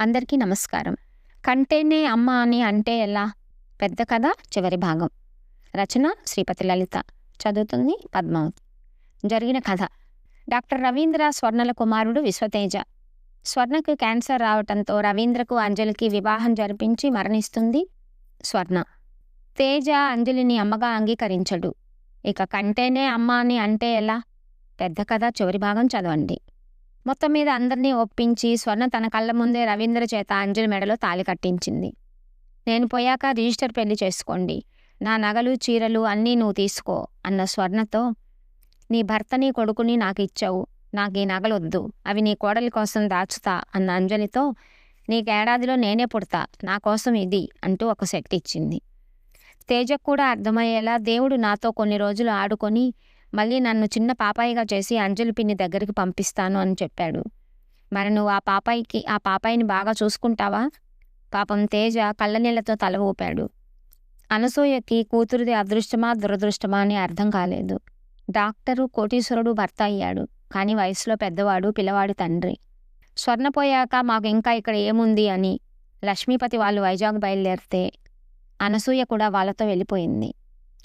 అందరికీ నమస్కారం. కంటేనే అమ్మ అని అంటే ఎలా? పెద్ద కథ చివరి భాగం. రచన శ్రీపతి లలిత. చదువుతుంది పద్మావతి. జరిగిన కథ. డాక్టర్ రవీంద్ర స్వర్ణల కుమారుడు విశ్వతేజ. స్వర్ణకు క్యాన్సర్ రావటంతో రవీంద్రకు అంజలికి వివాహం జరిపించి మరణిస్తుంది స్వర్ణ. తేజ అంజలిని అమ్మగా అంగీకరించడు. ఇక కంటేనే అమ్మ అని అంటే ఎలా? పెద్ద కథ చివరి భాగం చదవండి. మొత్తం మీద అందరినీ ఒప్పించి స్వర్ణ తన కళ్ళ ముందే రవీంద్ర చేత అంజలి మెడలో తాళి కట్టించింది. నేను పోయాక రిజిస్టర్ పెళ్ళి చేసుకోండి. నా నగలు చీరలు అన్నీ నువ్వు తీసుకో అన్న స్వర్ణతో నీ భర్తని కొడుకుని నాకు ఇచ్చావు నాకు ఈ నగలొద్దు అవి నీ కోడలి కోసం దాచుతా అన్న అంజలితో నీకేడాదిలో నేనే పుడతా నా కోసం ఇది అంటూ ఒక సెట్ ఇచ్చింది. తేజకు కూడా అర్థమయ్యేలా దేవుడు నాతో కొన్ని రోజులు ఆడుకొని మళ్ళీ నన్ను చిన్న పాపాయిగా చేసి అంజలి పిన్ని దగ్గరికి పంపిస్తాను అని చెప్పాడు. మరి నువ్వు ఆ పాపాయికి ఆ పాపాయిని బాగా చూసుకుంటావా? పాపం తేజ కళ్ళనీళ్ళతో తల ఊపాడు. అనసూయకి కూతురిది అదృష్టమా దురదృష్టమా అని అర్థం కాలేదు. డాక్టరు కోటీశ్వరుడు భర్త అయ్యాడు. కానీ వయసులో పెద్దవాడు పిల్లవాడి తండ్రి. స్వర్ణ పోయాక మాకు ఇంకా ఇక్కడ ఏముంది అని లక్ష్మీపతి వాళ్ళు వైజాగ్ బయలుదేరితే అనసూయ కూడా వాళ్ళతో వెళ్ళిపోయింది.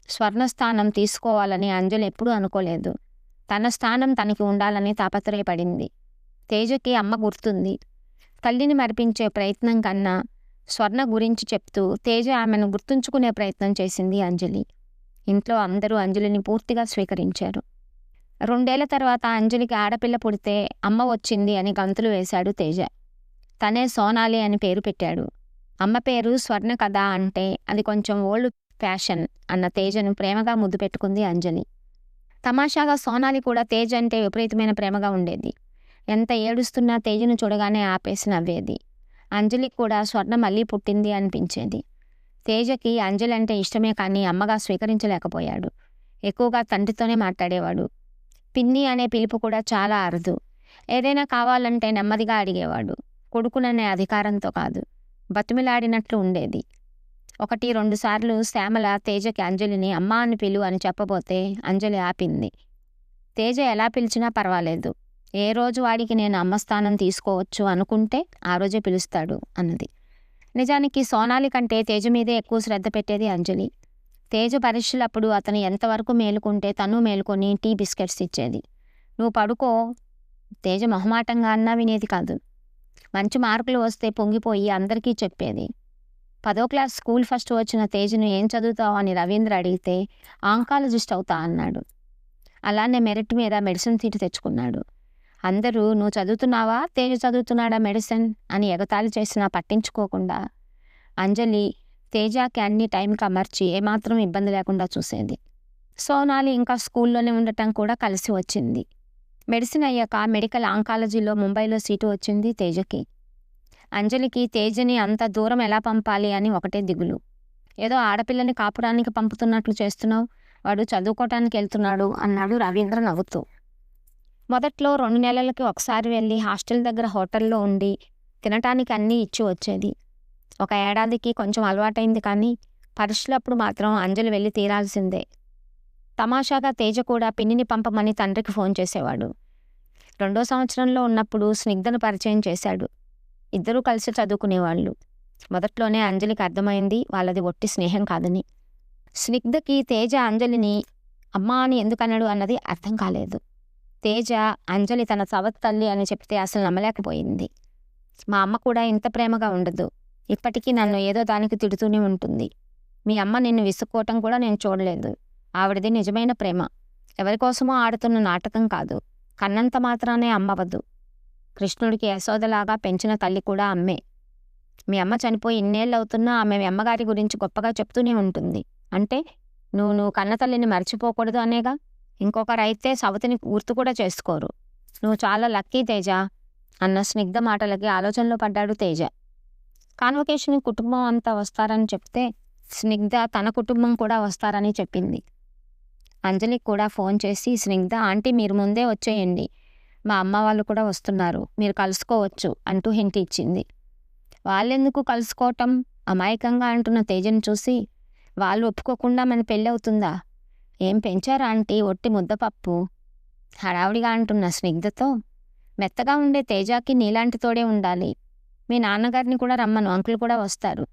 స్వర్ణ స్థానం తీసుకోవాలని అంజలి ఎప్పుడూ అనుకోలేదు. తన స్థానం తనకి ఉండాలని తాపత్రయపడింది. తేజకి అమ్మ గుర్తుంది. తల్లిని మరిపించే ప్రయత్నం కన్నా స్వర్ణ గురించి చెప్తూ తేజ ఆమెను గుర్తుంచుకునే ప్రయత్నం చేసింది అంజలి. ఇంట్లో అందరూ అంజలిని పూర్తిగా స్వీకరించారు. రెండేళ్ళ తర్వాత అంజలికి ఆడపిల్ల పుడితే అమ్మ వచ్చింది అని గంతులు వేశాడు తేజ. తనే సోనాలి అని పేరు పెట్టాడు. అమ్మ పేరు స్వర్ణ కథ అంటే అది కొంచెం ఓల్డ్ ఫ్యాషన్ అన్న తేజను ప్రేమగా ముద్దు పెట్టుకుంది అంజలి తమాషాగా సోనాలి కూడా తేజ అంటే విపరీతమైన ప్రేమగా ఉండేది. ఎంత ఏడుస్తున్నా తేజను చూడగానే ఆపేసి నవ్వేది. అంజలికి కూడా స్వర్ణ మళ్ళీ పుట్టింది అనిపించేది. తేజకి అంజలి అంటే ఇష్టమే కానీ అమ్మగా స్వీకరించలేకపోయాడు. ఎక్కువగా తండ్రితోనే మాట్లాడేవాడు. పిన్ని అనే పిలుపు కూడా చాలా అరుదు. ఏదైనా కావాలంటే నెమ్మదిగా అడిగేవాడు. కొడుకుననే అధికారంతో కాదు. బతిమిలాడినట్లు ఉండేది. ఒకటి రెండు సార్లు శ్యామల తేజకి అంజలిని అమ్మా అని పిలు అని చెప్పబోతే అంజలి ఆపింది. తేజ ఎలా పిలిచినా పర్వాలేదు. ఏ రోజు వాడికి నేను అమ్మ స్థానం తీసుకోవచ్చు అనుకుంటే ఆ రోజే పిలుస్తాడు అన్నది. నిజానికి సోనాలి కంటే తేజ మీదే ఎక్కువ శ్రద్ధ పెట్టేది అంజలి. తేజ పరీక్షలప్పుడు అతను ఎంతవరకు మేలుకుంటే తను మేలుకొని టీ బిస్కెట్స్ ఇచ్చేది. నువ్వు పడుకో. తేజ మొహమాటంగా అన్నా వినేది కాదు. మంచి మార్కులు వస్తే పొంగిపోయి అందరికీ చెప్పేది. పదో క్లాస్ స్కూల్ ఫస్ట్ వచ్చిన తేజను ఏం చదువుతావు? అని రవీంద్ర అడిగితే ఆంకాలజిస్ట్ అవుతా అన్నాడు. అలానే మెరిట్ మీద మెడిసిన్ సీటు తెచ్చుకున్నాడు. అందరూ నువ్వు చదువుతున్నావా? తేజు చదువుతున్నాడా మెడిసిన్? అని ఎగతాళి చేసినా పట్టించుకోకుండా అంజలి తేజాకి అన్ని టైంకి అమర్చి ఏమాత్రం ఇబ్బంది లేకుండా చూసేది. సోనాలి ఇంకా స్కూల్లోనే ఉండటం కూడా కలిసి వచ్చింది. మెడిసిన్ అయ్యాక మెడికల్ ఆంకాలజీలో ముంబైలో సీటు వచ్చింది తేజకి. అంజలికి తేజని అంత దూరం ఎలా పంపాలి అని ఒకటే దిగులు. ఏదో ఆడపిల్లని కాపురానికి పంపుతున్నట్లు చేస్తున్నావు వాడు చదువుకోవటానికి వెళ్తున్నాడు అన్నాడు రవీంద్ర నవ్వుతూ. మొదట్లో రెండు నెలలకి ఒకసారి వెళ్ళి హాస్టల్ దగ్గర హోటల్లో ఉండి తినటానికి అన్నీ ఇచ్చి వచ్చేది. ఒక ఏడాదికి కొంచెం అలవాటైంది కానీ పరీక్షలప్పుడు మాత్రం అంజలి వెళ్ళి తీరాల్సిందే. తమాషాగా తేజ కూడా పిన్నిని పంపమని తండ్రికి ఫోన్ చేసేవాడు. రెండో సంవత్సరంలో ఉన్నప్పుడు స్నిగ్ధను పరిచయం చేశాడు. ఇద్దరూ కలిసి చదువుకునేవాళ్ళు. మొదట్లోనే అంజలికి అర్థమైంది వాళ్ళది ఒట్టి స్నేహం కాదని. స్నిగ్ధకి తేజ అంజలిని అమ్మా అని ఎందుకన్నాడు? అన్నది అర్థం కాలేదు. తేజ అంజలి తన సవత్ తల్లి అని చెప్తే అసలు నమ్మలేకపోయింది. మా అమ్మ కూడా ఇంత ప్రేమగా ఉండదు. ఇప్పటికీ నన్ను ఏదో దానికి తిడుతూనే ఉంటుంది. మీ అమ్మ నిన్ను విసుక్కోవటం కూడా నేను చూడలేదు. ఆవిడది నిజమైన ప్రేమ. ఎవరికోసమో ఆడుతున్న నాటకం కాదు. కన్నంత మాత్రానే అమ్మవద్దు. కృష్ణుడికి యశోదలాగా పెంచిన తల్లి కూడా అమ్మే. మీ అమ్మ చనిపోయి ఇన్నేళ్ళు అవుతున్నా ఆమె మీ అమ్మగారి గురించి గొప్పగా చెప్తూనే ఉంటుంది. అంటే నువ్వు నువ్వు కన్న తల్లిని మర్చిపోకూడదు అనేగా? ఇంకొకరు అయితే సవతిని గుర్తు కూడా చేసుకోరు. నువ్వు చాలా లక్కీ తేజ అన్న స్నిగ్ధ మాటలకి ఆలోచనలో పడ్డాడు తేజ. కాన్వకేషన్ కుటుంబం అంతా వస్తారని చెప్తే స్నిగ్ధ తన కుటుంబం కూడా వస్తారని చెప్పింది. అంజలికి కూడా ఫోన్ చేసి స్నిగ్ధ ఆంటీ మీరు ముందే వచ్చేయండి. మా అమ్మ వాళ్ళు కూడా వస్తున్నారు. మీరు కలుసుకోవచ్చు అంటూ హింట్ ఇచ్చింది. వాళ్ళెందుకు కలుసుకోవటం? అమాయకంగా అంటున్న తేజను చూసి వాళ్ళు ఒప్పుకోకుండా మన పెళ్ళి అవుతుందా? ఏం పెంచారా ఆంటీ? ఒట్టి ముద్దపప్పు హడావుడిగా అంటున్న స్నిగ్ధతో మెత్తగా ఉండే తేజాకి నీలాంటి తోడే ఉండాలి. మీ నాన్నగారిని కూడా రమ్మను. అంకుల్ కూడా వస్తారు.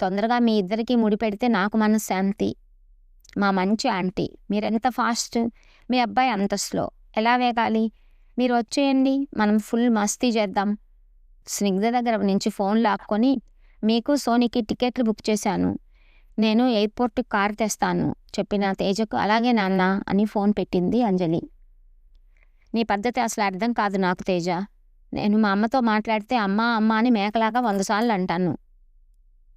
తొందరగా మీ ఇద్దరికి ముడిపెడితే నాకు మనశ్శాంతి. మా మంచి ఆంటీ. మీరెంత ఫాస్ట్? మీ అబ్బాయి అంత స్లో ఎలా వేగాలి? మీరు వచ్చేయండి మనం ఫుల్ మస్తీ చేద్దాం. స్నిగ్ధ దగ్గర నుంచి ఫోన్ లాక్కొని మీకు సోనీకి టికెట్లు బుక్ చేశాను. నేను ఎయిర్పోర్ట్ కార్ తెస్తాను చెప్పిన తేజకు అలాగే నాన్న అని ఫోన్ పెట్టింది అంజలి. నీ పద్ధతి అసలు అర్థం కాదు నాకు తేజ. నేను మా అమ్మతో మాట్లాడితే అమ్మ అమ్మ అని మేకలాగా వందసార్లు అంటాను.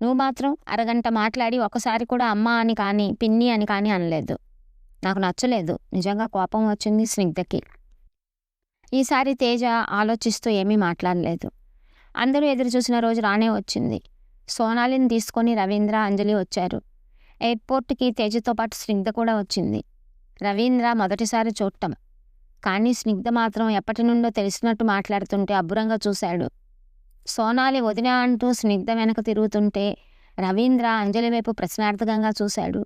నువ్వు మాత్రం అరగంట మాట్లాడి ఒకసారి కూడా అమ్మ అని కానీ పిన్ని అని కానీ అనలేదు. నాకు నచ్చలేదు. నిజంగా కోపం వచ్చింది స్నిగ్ధకి. ఈసారి తేజ ఆలోచిస్తూ ఏమీ మాట్లాడలేదు. అందరూ ఎదురు చూసిన రోజు రానే వచ్చింది. సోనాలిని తీసుకొని రవీంద్ర అంజలి వచ్చారు. ఎయిర్పోర్ట్కి తేజతో పాటు స్నిగ్ధ కూడా వచ్చింది. రవీంద్ర మొదటిసారి చూడటం. కానీ స్నిగ్ధ మాత్రం ఎప్పటి నుండో తెలిసినట్టు మాట్లాడుతుంటే అబ్బురంగా చూశాడు. సోనాలి వదిన అంటూ స్నిగ్ధ వెనక తిరుగుతుంటే రవీంద్ర అంజలి వైపు ప్రశ్నార్థకంగా చూశాడు.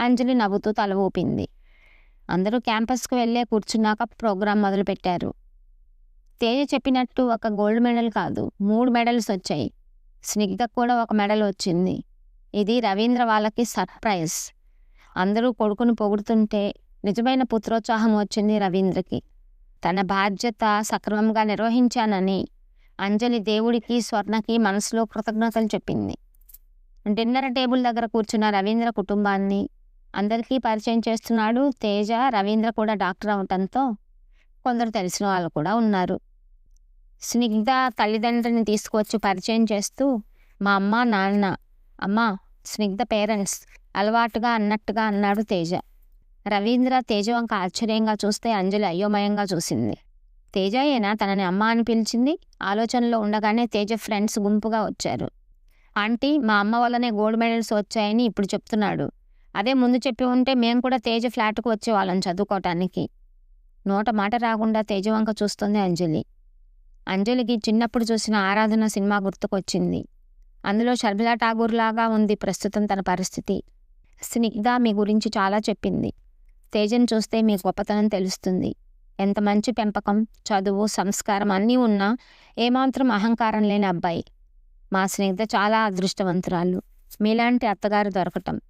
అంజలి నవ్వుతూ తల ఊపింది. అందరూ క్యాంపస్కు వెళ్ళే కూర్చున్నాక ప్రోగ్రాం మొదలుపెట్టారు. తేజ చెప్పినట్టు ఒక గోల్డ్ మెడల్ కాదు మూడు మెడల్స్ వచ్చాయి. స్నిగ్ధకు కూడా ఒక మెడల్ వచ్చింది. ఇది రవీంద్ర వాళ్ళకి సర్ప్రైజ్. అందరూ కొడుకును పొగుడుతుంటే నిజమైన పుత్రోత్సాహం వచ్చింది రవీంద్రకి. తన బాధ్యత సక్రమంగా నిర్వహించానని అంజలి దేవుడికి స్వర్ణకి మనసులో కృతజ్ఞతలు చెప్పింది. డిన్నర్ టేబుల్ దగ్గర కూర్చున్న రవీంద్ర కుటుంబాన్ని అందరికీ పరిచయం చేస్తున్నాడు తేజ రవీంద్ర కూడా డాక్టర్ అవటంతో కొందరు తెలిసిన వాళ్ళు కూడా ఉన్నారు. స్నిగ్ధ తల్లిదండ్రుని తీసుకువచ్చి పరిచయం చేస్తూ మా అమ్మ నాన్న అమ్మ స్నిగ్ధ పేరెంట్స్ అలవాటుగా అన్నట్టుగా అన్నాడు తేజ. రవీంద్ర తేజ వంక ఆశ్చర్యంగా చూస్తే అంజలి అయోమయంగా చూసింది. తేజ ఏనా తనని అమ్మ అని పిలిచింది? ఆలోచనలో ఉండగానే తేజ ఫ్రెండ్స్ గుంపుగా వచ్చారు. ఆంటీ మా అమ్మ వల్లనే గోల్డ్ మెడల్స్ వచ్చాయని ఇప్పుడు చెప్తున్నాడు. అదే ముందు చెప్పి ఉంటే మేము కూడా తేజ ఫ్లాట్కు వచ్చేవాళ్ళం చదువుకోవటానికి నోట మాట రాకుండా తేజ వంక చూస్తుంది అంజలి. అంజలికి చిన్నప్పుడు చూసిన ఆరాధన సినిమా గుర్తుకొచ్చింది. అందులో షర్మిలా ఠాగూర్ లాగా ఉంది ప్రస్తుతం తన పరిస్థితి. స్నిగ్ధ మీ గురించి చాలా చెప్పింది. తేజను చూస్తే మీ గొప్పతనం తెలుస్తుంది. ఎంత మంచి పెంపకం చదువు సంస్కారం అన్నీ ఉన్నా ఏమాత్రం అహంకారం లేని అబ్బాయి. మా స్నిగ్ధ చాలా అదృష్టవంతురాలు. మీలాంటి అత్తగారు దొరకటం.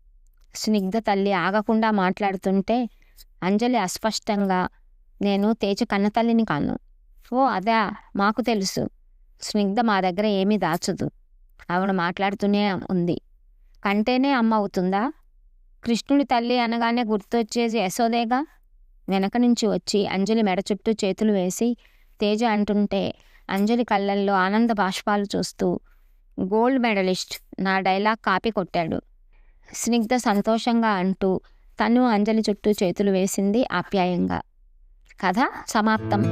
స్నిగ్ధ తల్లి ఆగకుండా మాట్లాడుతుంటే అంజలి అస్పష్టంగా నేను తేజ కన్నతల్లిని కాను. ఓ అదా మాకు తెలుసు. స్నిగ్ధ మా దగ్గర ఏమీ దాచదు. ఆవిడ మాట్లాడుతూనే ఉంది. కంటేనే అమ్మ అవుతుందా? కృష్ణుడి తల్లి అనగానే గుర్తొచ్చేది యశోదేగా? వెనక నుంచి వచ్చి అంజలి మెడ చుట్టూ చేతులు వేసి తేజ అంటుంటే అంజలి కళ్ళల్లో ఆనంద బాష్పాలు చూస్తూ గోల్డ్ మెడలిస్ట్ నా డైలాగ్ కాపీ కొట్టాడు. స్నిగ్ధ సంతోషంగా అంటూ తను అంజలి చుట్టూ చేతులు వేసింది ఆప్యాయంగా. కథ సమాప్తం.